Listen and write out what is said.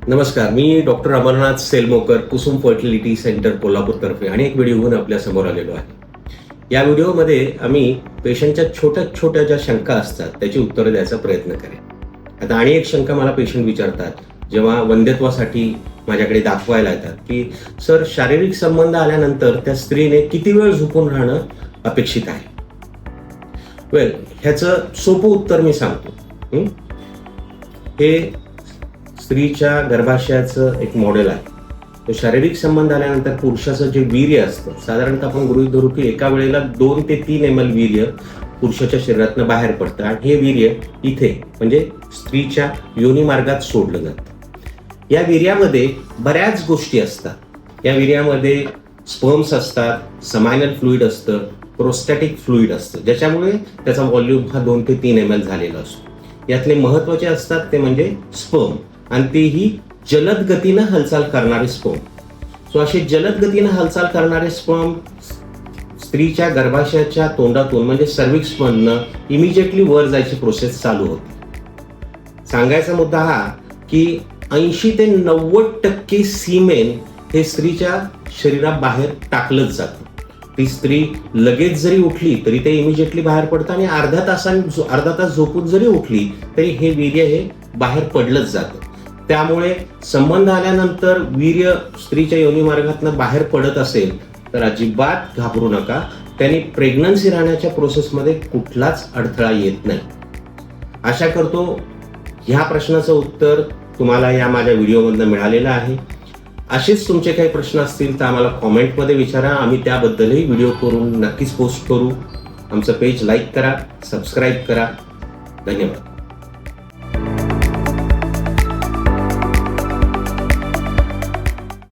नमस्कार मी doctor Amarnath Selmokar Kusum fertility centre कोल्हापूरतर्फे आणि एक व्हिडिओ घेऊन आपल्यासमोर आलेलो आहे. या व्हिडिओमध्ये आम्ही पेशंटच्या छोट्या छोट्या ज्या शंका असतात त्याची उत्तरं द्यायचा प्रयत्न करेन. आता आणि एक शंका मला पेशंट विचारतात जेव्हा वंध्यत्वासाठी माझ्याकडे दाखवायला येतात की सर शारीरिक संबंध आल्यानंतर त्या स्त्रीने किती वेळ झोपून राहणं अपेक्षित आहे? वेल ह्याचं सोपं उत्तर मी सांगतो. हे स्त्रीच्या गर्भाशयाचं एक मॉडेल आहे. तर शारीरिक संबंध आल्यानंतर पुरुषाचं जे वीर्य असतं साधारणतः आपण गृहित धरू की एका वेळेला दोन ते तीन एम एल वीर्य पुरुषाच्या शरीरातनं बाहेर पडतं आणि हे वीर्य इथे म्हणजे स्त्रीच्या योनी मार्गात सोडलं जातं. या वीर्यामध्ये बऱ्याच गोष्टी असतात. या वीर्यामध्ये स्पर्म्स असतात समायनल फ्लुईड असतं प्रोस्टॅटिक फ्लुईड असतं. ज्याच्यामुळे त्याचा व्हॉल्यूम हा दोन ते तीन एम एल झालेला असतो. यातले महत्त्वाचे असतात ते म्हणजे स्पर्म आणि तेही जलद गतीनं हालचाल करणारे स्पर्म सो असे जलद गतीनं हालचाल करणारे स्पर्म स्त्रीच्या गर्भाशयाच्या तोंडातून म्हणजे सर्विक्स मधनं इमिजिएटली वर जायची प्रोसेस चालू होते. सांगायचा मुद्दा हा की ऐंशी ते नव्वद टक्के सीमेन हे स्त्रीच्या शरीराबाहेर टाकलंच जातं. ती स्त्री लगेच जरी उठली तरी ते इमिजिएटली बाहेर पडतं आणि अर्ध्या तासां अर्धा तास झोपून जरी उठली तरी हे वीर्य हे बाहेर पडलंच जातं. त्यामुळे संबंध आल्यानंतर वीर्य स्त्रीच्या योनी मार्गातनं बाहेर पडत असेल तर अजिबात घाबरू नका. त्यांनी प्रेग्नन्सी राहण्याच्या प्रोसेसमध्ये कुठलाच अडथळा येत नाही. आशा करतो ह्या प्रश्नाचं उत्तर तुम्हाला या माझ्या व्हिडिओमधनं मिळालेलं आहे. असेच तुमचे काही प्रश्न असतील तर आम्हाला कॉमेंटमध्ये विचारा. आम्ही त्याबद्दलही व्हिडिओ करून नक्कीच पोस्ट करू. आमचं पेज लाईक करा सबस्क्राईब करा. धन्यवाद.